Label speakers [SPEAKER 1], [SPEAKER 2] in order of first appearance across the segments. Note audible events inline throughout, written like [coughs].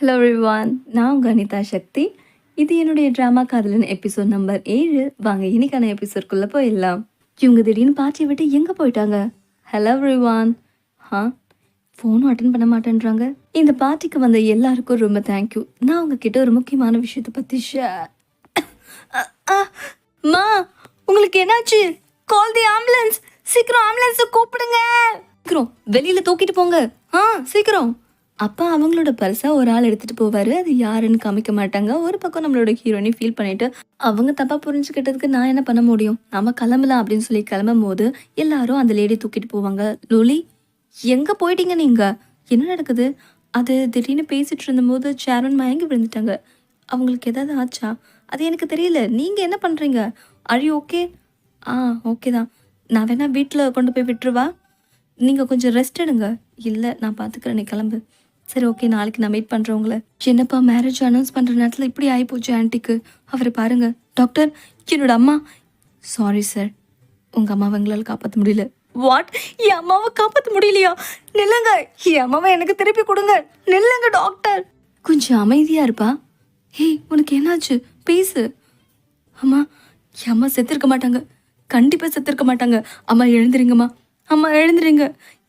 [SPEAKER 1] Hello everyone நான் உங்கள் அனிதா சக்தி. இது என்னுடைய ட்ராமா காதலன் எபிசோட் நம்பர் ஏழு. வாங்க இன்னைக்கான எபிசோட்குள்ளே போயிடலாம். இவங்க திடீர்னு பார்ட்டியை விட்டு எங்கே போயிட்டாங்க? ஹலோ எவ்ரிவான் ஹா ஃபோனும் அட்டன் பண்ண மாட்டேன்றாங்க. இந்த பார்ட்டிக்கு வந்த எல்லாருக்கும் ரொம்ப தேங்க்யூ நான் உங்ககிட்ட ஒரு முக்கியமான விஷயத்தை பற்றி ஷேர் மா உங்களுக்கு என்னாச்சு? கால் தி ஆம்புலன்ஸ் சீக்கிரம் ஆம்புலன்ஸை கூப்பிடுங்க. சீக்கிரம் வெளியில் தூக்கிட்டு போங்க. ஆ சீக்கிரம். அப்பா அவங்களோட பர்ஸை ஒரு ஆள் எடுத்துகிட்டு போவார். அது யாருன்னு காமிக்க மாட்டாங்க. ஒரு பக்கம் நம்மளோட ஹீரோயினி ஃபீல் பண்ணிட்டு அவங்க தப்பாக புரிஞ்சுக்கிட்டதுக்கு நான் என்ன பண்ண முடியும்? நம்ம கிளம்பலாம் அப்படின்னு சொல்லி கிளம்பும் போது எல்லாரும் அந்த லேடி தூக்கிட்டு போவாங்க. லோலி எங்கே போயிட்டீங்க நீங்கள் என்ன நடக்குது? அது திடீர்னு பேசிட்டு இருந்தபோது சேரன் மயங்கி விழுந்துட்டாங்க. அவங்களுக்கு ஏதாவது ஆச்சா? அது எனக்கு தெரியல. நீங்கள் என்ன பண்ணுறீங்க அழி ஓகே ஆ ஓகே தான். நான் வேணா வீட்டில் கொண்டு போய் விட்டுருவா? நீங்கள் கொஞ்சம் ரெஸ்ட் எடுங்க. இல்லை நான் பார்த்துக்கிறேன் நீ கிளம்பு. சரி ஓகே நாளைக்கு நான் வெயிட் பண்ணுறவங்கள என்னப்பா மேரேஜ் அனௌன்ஸ் பண்ணுற நேரத்தில் இப்படி ஆகிப்போச்சு ஆன்ட்டிக்கு அவரை பாருங்க. டாக்டர் என்னோட அம்மா. சாரி சார் உங்கள் அம்மாவை எங்களால் காப்பாற்ற முடியல. வாட் என் அம்மாவை காப்பாற்ற முடியலையா? நில்லுங்க. என் அம்மாவை எனக்கு திருப்பி கொடுங்க. நில்லுங்க டாக்டர் கொஞ்சம் அமைதியா இருப்பா. ஏய் உனக்கு என்னாச்சு? பேசு. அம்மா என் அம்மா செத்துருக்க மாட்டாங்க. கண்டிப்பா செத்துருக்க மாட்டாங்க. அம்மா எழுந்துருங்கம்மா. அம்மா எழுந்துருங்க.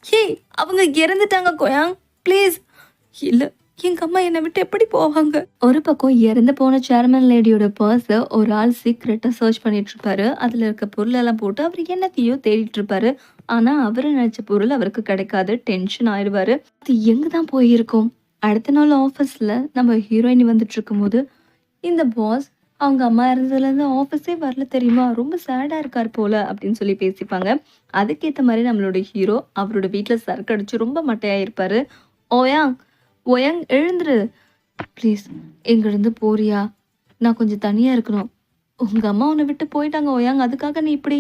[SPEAKER 1] ஏய் அவங்க இறந்துட்டாங்க கோயாங். ப்ளீஸ் இல்ல எங்க அம்மா என்னை விட்டு எப்படி போவாங்க? ஒரு பக்கம் இறந்து போன சேர்மன் லேடியோட பர்ஸை ஒரு ஆள் சீக்ரெட்டா சர்ச் பண்ணிட்டு இருப்பாரு அதுல இருக்க பொருள் எல்லாம் போட்டு அவர் என்னத்தையோ தேடிட்டு இருப்பாரு. ஆனா அவரு நினைச்ச பொருள் அவருக்கு கிடைக்காது. டென்ஷன் ஆயிடுவாரு. அது எங்க தான் போயிருக்கும்? அடுத்த நாள் ஆஃபீஸில் நம்ம ஹீரோயின் வந்துட்டு இருக்கும்போது இந்த பாஸ் அவங்க அம்மா இருந்ததுலேருந்து ஆஃபீஸே வரல தெரியுமா? ரொம்ப சேடாக இருக்கார் போல அப்படின்னு சொல்லி பேசிப்பாங்க. அதுக்கேற்ற மாதிரி நம்மளோட ஹீரோ அவரோட வீட்டில் சரக்கு அடிச்சு ரொம்ப மட்டையாக இருப்பார் ஓயா ஒயங் எழுந்துரு. ப்ளீஸ் எங்கிருந்து போறியா? நான் கொஞ்சம் தனியாக இருக்கணும். உங்கள் அம்மா உன்னை விட்டு போயிட்டாங்க ஒயாங். அதுக்காக நீ இப்படி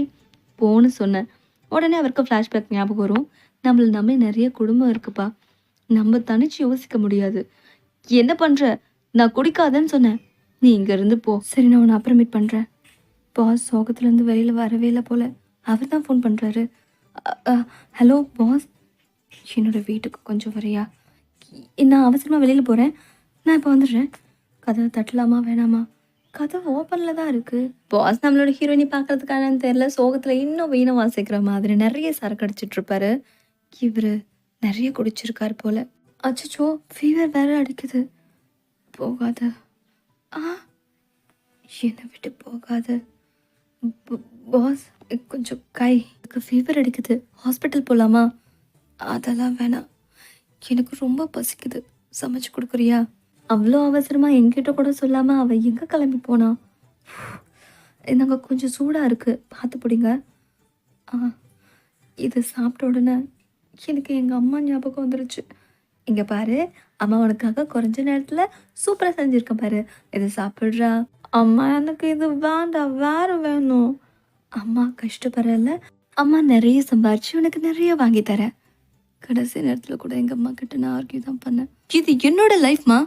[SPEAKER 1] போன்னு சொன்னேன் உடனே அவருக்கு ஃப்ளாஷ்பேக் ஞாபகம் வரும். நம்மள நம்பி நிறைய குடும்பம் இருக்குப்பா. நம்ம தனிச்சு யோசிக்க முடியாது. என்ன பண்ணுற நான் குடிக்காதேன்னு சொன்னேன். நீ இங்கேருந்து போ. சரி நான் உன்னை அப்புறம் மீட் பாஸ் சோகத்துலேருந்து வெளியில் வரவே இல்லை போல். அவர் தான் ஃபோன் பண்ணுறாரு ஹலோ பாஸ் என்னோட வீட்டுக்கு கொஞ்சம் வரியா? நான் அவசரமாக வெளியில் போகிறேன் நான் இப்போ வந்துடுறேன். கதவை தட்டலாமா வேணாமா? கதவு ஓப்பனில் தான் இருக்குது பாஸ் நம்மளோட ஹீரோயினி பார்க்கறதுக்கானு தெரியல. சோகத்தில் இன்னும் வீணை வாசிக்கிற மாதிரி நிறைய சரக்கு அடிச்சிட்ருப்பாரு இவர் நிறைய குடிச்சிருக்கார் போல். அச்சச்சோ ஃபீவர் வேற அடிக்குது. போகாத. ஆ? என்னை விட்டு போகாத. பாஸ் கொஞ்சம் கை. எனக்கு ஃபீவர் அடிக்குது. ஹாஸ்பிட்டல் போகலாமா அதெல்லாம் வேணாம். எனக்கு ரொம்ப பசிக்குது. சமைச்சு கொடுக்குறியா? அவ்வளோ அவசரமாக என்கிட்ட கூட சொல்லாமல் அவள் எங்கே கிளம்பி போனா? [sighs] இந்தாங்க கொஞ்சம் சூடாக இருக்குது பார்த்து பிடிங்க. ஆ இதை சாப்பிட்ட உடனே எனக்கு எங்கள் அம்மா ஞாபகம் வந்துருச்சு. இங்கே பாரு அம்மா உனக்காக குறைஞ்ச நேரத்தில் சூப்பராக செஞ்சுருக்கேன் பாரு. இதை சாப்பிட்றா. அம்மா எனக்கு இது வேண்டாம் வேறு வேணும். அம்மா கஷ்டப்படுறல. அம்மா நிறைய சம்பாரிச்சு உனக்கு நிறைய வாங்கி தரேன். கடைசி நேரத்தில் கூட எங்கள் அம்மா கிட்ட நான் ஆர்கியூ தான் பண்ணேன். இது என்னோட லைஃப்மா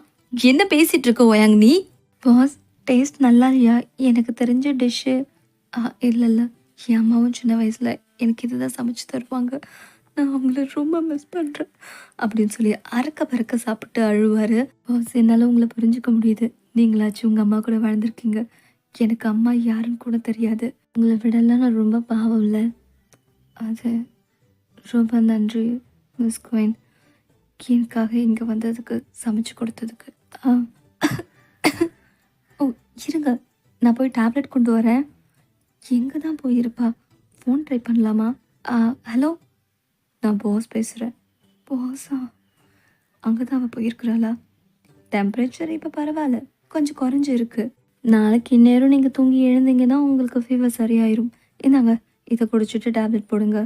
[SPEAKER 1] என்ன பேசிகிட்டு இருக்க ஓயாங் நீ? பாஸ் டேஸ்ட் நல்லா இல்லையா? எனக்கு தெரிஞ்ச டிஷ்ஷு இல்லை இல்லை. என் அம்மாவும் சின்ன வயசில் எனக்கு இதுதான் சமைச்சு தருவாங்க. நான் அவங்கள ரொம்ப மிஸ் பண்ணுறேன் அப்படின்னு சொல்லி அறக்க பறக்க சாப்பிட்டு அழுவார். பாஸ் என்னால் உங்களை புரிஞ்சுக்க முடியுது. நீங்களாச்சும் உங்கள் அம்மா கூட வாழ்ந்துருக்கீங்க. எனக்கு அம்மா யாருன்னு கூட தெரியாது. உங்களை விடலாம் நான் ரொம்ப பாவம் இல்லை. அது ரொம்ப நன்றி. மிஸ் குயின் எனக்காக இங்கே வந்ததுக்கு சமைச்சு கொடுத்ததுக்கு ஆ. [coughs] ஓ இருங்க நான் போய் டேப்லெட் கொண்டு வரேன். எங்கே தான் போயிருப்பா? ஃபோன் ட்ரை பண்ணலாமா? ஹலோ? நான் பாஸ் பேசுகிறேன் பாஸா அங்கே தான் அவள் போயிருக்கிறாளா? டெம்பரேச்சர் இப்போ பரவாயில்ல கொஞ்சம் குறைஞ்சி இருக்குது நாளைக்கு இந்நேரம் நீங்கள் தூங்கி எழுந்தீங்கன்னா உங்களுக்கு ஃபீவர் சரியாயிரும். இந்தாங்க இதை குடிச்சிட்டு டேப்லெட் போடுங்க.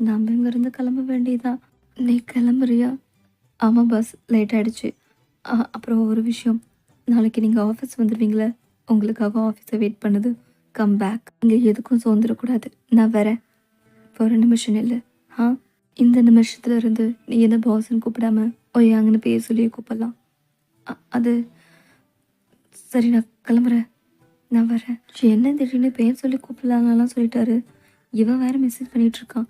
[SPEAKER 1] நம்ம இங்கேருந்து கிளம்ப வேண்டியதான் நீ கிளம்புறியா? ஆமாம் பஸ் லேட் ஆகிடுச்சு அப்புறம் ஒரு விஷயம். நாளைக்கு நீங்கள் ஆஃபீஸ் வந்துடுவீங்களே உங்களுக்காக ஆஃபீஸை வெயிட் பண்ணுது. கம் பேக் இங்கே எதுக்கும் சோர்ந்துடக்கூடாது. நான் வரேன். இப்போ ஒரு நிமிஷம் இல்லை ஆ? இந்த நிமிஷத்துல இருந்து நீ என்ன பாஸ்ன்னு கூப்பிடாம ஒய்யாங்கன்னு பேர் சொல்லி கூப்பிடலாம். அ- அது சரி நான் கிளம்புறேன். நான் வரேன். என்ன திடீர்னு பேர் சொல்லி கூப்பிடலாம்லாம் சொல்லிட்டாரு. இவன் வேற மெசேஜ் பண்ணிட்டு இருக்கான்.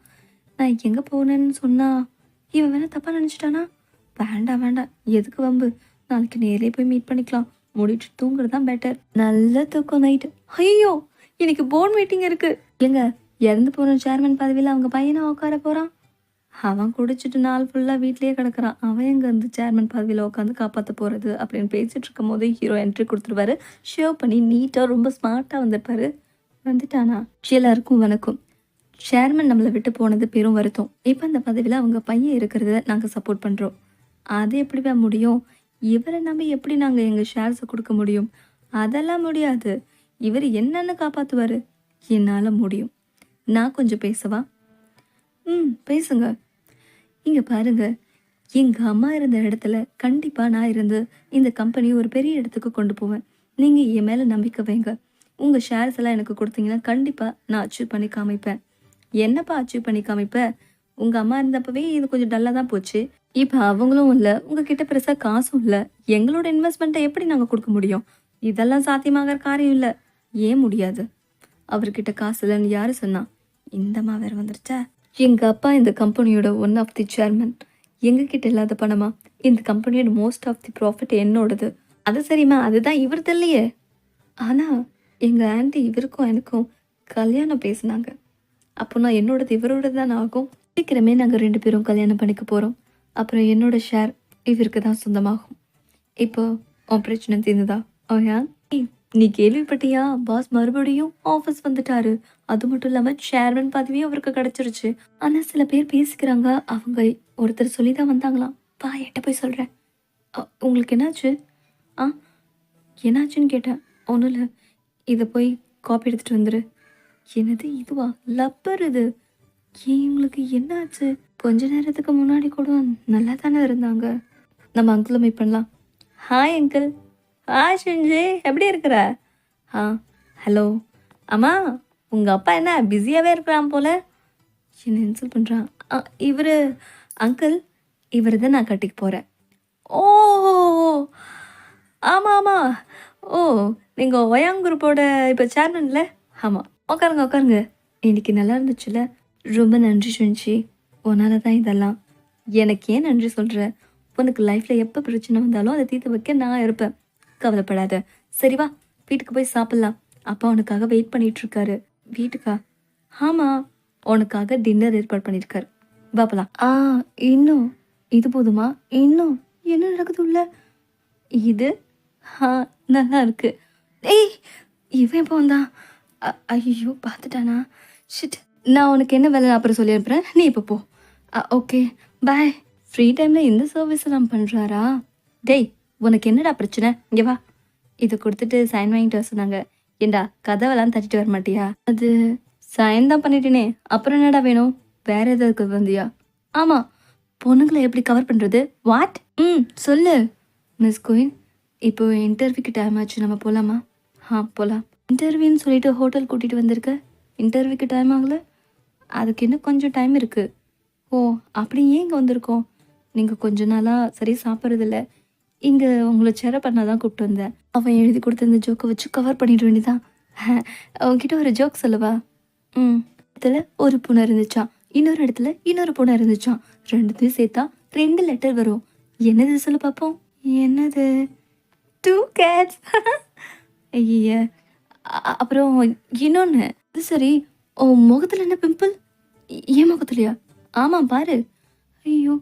[SPEAKER 1] நான் எங்கே போனேன்னு சொன்னா இவன் வேணா தப்பாக நினச்சிட்டானா? வேண்டாம் வேண்டாம். எதுக்கு வம்பு? நாளைக்கு நேரே போய் மீட் பண்ணிக்கலாம். முடிச்சு தூங்குறது தான் பெட்டர் நல்ல தூக்கம் நைட்டு ஐயோ இன்னைக்கு போன் மீட்டிங் இருக்கு. எங்க இறந்து போன சேர்மன் பதவியில் அவங்க பையனை உட்கார போறான்? அவன் குடிச்சிட்டு நாள் ஃபுல்லாக வீட்லேயே கிடக்குறான். அவன் எங்கே இருந்து சேர்மன் பதவியில் உட்காந்து காப்பாற்ற போகிறது அப்படின்னு பேசிகிட்டு இருக்கும் போது ஹீரோ என்ட்ரி கொடுத்துருவாரு. ஷேவ் பண்ணி நீட்டாக ரொம்ப ஸ்மார்ட்டாக வந்திருப்பாரு. வந்துட்டானா? எல்லாருக்கும் வணக்கம். சேர்மன் நம்மளை விட்டு போனது பெரும் வருத்தம். இப்போ அந்த பதவியில் அவங்க பையன் இருக்கிறத நாங்கள் சப்போர்ட் பண்ணுறோம் அது எப்படி முடியும்? இவரை நம்பி எப்படி நாங்கள் எங்கள் ஷேர்ஸை கொடுக்க முடியும்? அதெல்லாம் முடியாது. இவர் என்னென்னு காப்பாற்றுவார் என்னால் முடியும். நான் கொஞ்சம் பேசவா? ம் பேசுங்க. இங்கே பாருங்க. எங்கள் அம்மா இருந்த இடத்துல கண்டிப்பாக நான் இருந்து இந்த கம்பெனியை ஒரு பெரிய இடத்துக்கு கொண்டு போவேன். நீங்கள் என் மேலே நம்பிக்கை வைங்க. உங்கள் ஷேர்ஸ் எல்லாம் எனக்கு கொடுத்தீங்கன்னா கண்டிப்பாக நான் அச்சீவ் பண்ணி காமிப்பேன். என்னப்பா அச்சீவ் பண்ணி காமிப்ப உங்கள் அம்மா இருந்தப்பவே இது கொஞ்சம் டல்லாக தான் போச்சு. இப்போ அவங்களும் இல்லை உங்ககிட்ட பெருசாக காசும் இல்லை. எங்களோட இன்வெஸ்ட்மெண்ட்டை எப்படி நாங்கள் கொடுக்க முடியும்? இதெல்லாம் சாத்தியமாகிற காரியம் இல்லை. ஏன் முடியாது? அவர்கிட்ட காசு இல்லைன்னு யாரு சொன்னா? இந்தம்மா வேற வந்துருச்சா? எங்க அப்பா இந்த கம்பெனியோட ஒன் ஆஃப் தி சேர்மன் எங்க கிட்ட இல்லாத பணமா? இந்த கம்பெனியோட மோஸ்ட் ஆஃப் தி ப்ராஃபிட் என்னோடது. அது சரிம்மா அதுதான் இவர் தெரியலையே ஆனா எங்க ஆண்டி இவருக்கும் எனக்கும் கல்யாணம் பேசினாங்க. அப்போ நான் என்னோடது இவரோட தான் ஆகும். சீக்கிரமே நாங்கள் ரெண்டு பேரும் கல்யாணம் பண்ணிக்க போகிறோம் அப்புறம் என்னோட ஷேர் இவருக்கு தான் சொந்தமாகும். இப்போ உன் பிரச்சனை தீர்ந்துதா? ஓயா ஏய், நீ கேள்விப்பட்டியா? பாஸ் மறுபடியும் ஆஃபீஸ் வந்துட்டாரு. அது மட்டும் இல்லாமல் சேர்மன் பதவியும் அவருக்கு கிடைச்சிருச்சு. ஆனால் சில பேர் பேசிக்கிறாங்க. அவங்க ஒருத்தர் சொல்லி தான் வந்தாங்களாம். பா எட்ட போய் சொல்கிறேன் உங்களுக்கு என்னாச்சு? ஆ என்னாச்சுன்னு கேட்டேன். ஒன்றும் இல்லை. இதை போய் காப்பி எடுத்துகிட்டு வந்துடு என்னது இதுவா லப்பர் இது ஏன் உங்களுக்கு என்னாச்சு? கொஞ்ச நேரத்துக்கு முன்னாடி கூட நல்லா தானே இருந்தாங்க. நம்ம அங்கிளை மீட் பண்ணலாம். ஹாய் அங்கிள் ஹாய் செஞ்சு எப்படி இருக்கிற? ஆ ஹலோ அம்மா உங்கள் அப்பா என்ன பிஸியாகவே இருக்கிறான் போல? என்ன இன்சல் பண்ணுறான் இவர் அங்கிள் இவர் தான் நான் கட்டிக்கு போகிறேன் ஓ ஆமாம் ஆமாம் ஓ நீங்கள் ஒயாங் குரூப்போட இப்போ சேர்மன்ல ஆமாம் உட்காருங்க உட்காருங்க இன்னைக்கு நல்லா இருந்துச்சுல? ரொம்ப நன்றி சுஞ்சி உன்னால தான் இதெல்லாம். எனக்கு ஏன் நன்றி சொல்கிற உனக்கு லைஃப்பில் எப்போ பிரச்சனை வந்தாலும் அதை தீர்த்து வைக்க நான் இருப்பேன். கவலைப்படாத. சரி வா வீட்டுக்கு போய் சாப்பிட்லாம். அப்பா உனக்காக வெயிட் பண்ணிட்டு இருக்காரு. வீட்டுக்கா? ஆமாம் உனக்காக டின்னர் ஏற்பாடு பண்ணியிருக்காரு பாப்பலாம் ஆ இன்னும்? இது போதுமா? இன்னும்? என்ன நடக்குது உள்ள? இது? ஆ நல்லா இருக்கு. ஏய் இவன் இப்போ வந்தான்? ஐயோ பார்த்துட்டானா? ஷிட் நான் உனக்கு என்ன வேலை அப்புறம் சொல்லி அனுப்புகிறேன் நீ இப்போ போ. ஓகே. பாய் ஃப்ரீ டைமில் இந்த சர்வீஸ் எல்லாம் பண்ணுறாரா டேய் உனக்கு என்னடா பிரச்சனை? இங்கே வா. இதை கொடுத்துட்டு சைன் வாங்கிட்டு வர சொன்னாங்க. ஏண்டா கதவெல்லாம் தட்டிட்டு வர மாட்டியா? அது சைன் தான் பண்ணிட்டேனே. அப்புறம் என்னடா வேணும்? வேற எதாவது வந்தியா ஆமாம் பொண்ணுங்களை எப்படி கவர் பண்ணுறது வாட் ம் சொல்லு. மிஸ் கோயின் இப்போ இன்டர்வியூக்கு டைம் ஆச்சு. நம்ம போகலாமா ஆ போகலாம் இன்டர்வியூன்னு சொல்லிட்டு ஹோட்டல் கூட்டிகிட்டு வந்திருக்க? இன்டர்வியூக்கு டைம் ஆகல. அதுக்கு இன்னும் கொஞ்சம் டைம் இருக்குது ஓ அப்படி ஏன் இங்கே வந்திருக்கோம்? நீங்கள் கொஞ்ச நாளாக சரி சாப்பிட்றதில்ல இங்கே உங்களை சேர பண்ண தான் கூப்பிட்டு வந்தேன். அவன் எழுதி கொடுத்த இந்த ஜோக்கை வச்சு கவர் பண்ணிட வேண்டியதான் அவங்கிட்ட [laughs] ஒரு ஜோக் சொல்லவா? ம். இடத்துல ஒரு பூனை இருந்துச்சான் இன்னொரு இடத்துல இன்னொரு பூனை இருந்துச்சான் ரெண்டுத்தையும் சேர்த்தா ரெண்டு லெட்டர் வரும். என்னது சொல்ல பார்ப்போம்? என்னது? டூ கேட்ஸ் ஐயா அப்புறம் இன்னொன்று அது சரி உன் முகத்தில் என்ன பிம்பிள் என் முகத்துலையா? ஆமாம் பாரு. ஐயோ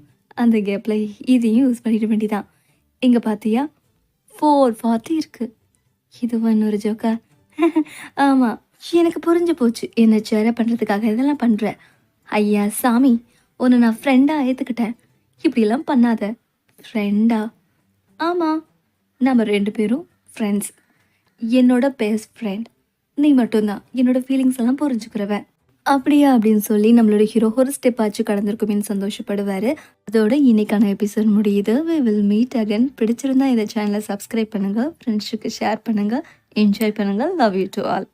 [SPEAKER 1] அந்த கேப்பில் இதையும் யூஸ் பண்ணிட வேண்டிதான். இங்கே பார்த்தியா ஃபோர் ஃபார்ட்டி இருக்குது இதுவும் இன்னொரு ஜோக்கா [laughs] ஆமாம் எனக்கு புரிஞ்சு போச்சு. என்னை சேர பண்ணுறதுக்காக இதெல்லாம் பண்ணுற ஐயா சாமி உன்னை நான் ஃப்ரெண்டாக ஏற்றுக்கிட்டேன் இப்படிலாம் பண்ணாத. ஃப்ரெண்டா ஆமாம் நம்ம ரெண்டு பேரும் ஃப்ரெண்ட்ஸ் என்னோட பெஸ்ட் ஃப்ரெண்ட் நீ மட்டும்தான். என்னோட ஃபீலிங்ஸ் எல்லாம் புரிஞ்சுக்கிறவன். அப்படியா அப்படின்னு சொல்லி நம்மளோட ஹீரோ ஒரு ஸ்டெப் ஆச்சு கடந்திருக்குமேனு சந்தோஷப்படுவார். அதோட இன்னைக்கான எபிசோட் முடியுது. வி வில் மீட் அகன் பிடிச்சிருந்தா இந்த சேனலை சப்ஸ்கிரைப் பண்ணுங்கள் ஃப்ரெண்ட்ஸுக்கு ஷேர் பண்ணுங்கள் என்ஜாய் பண்ணுங்கள் லவ் யூ டு ஆல்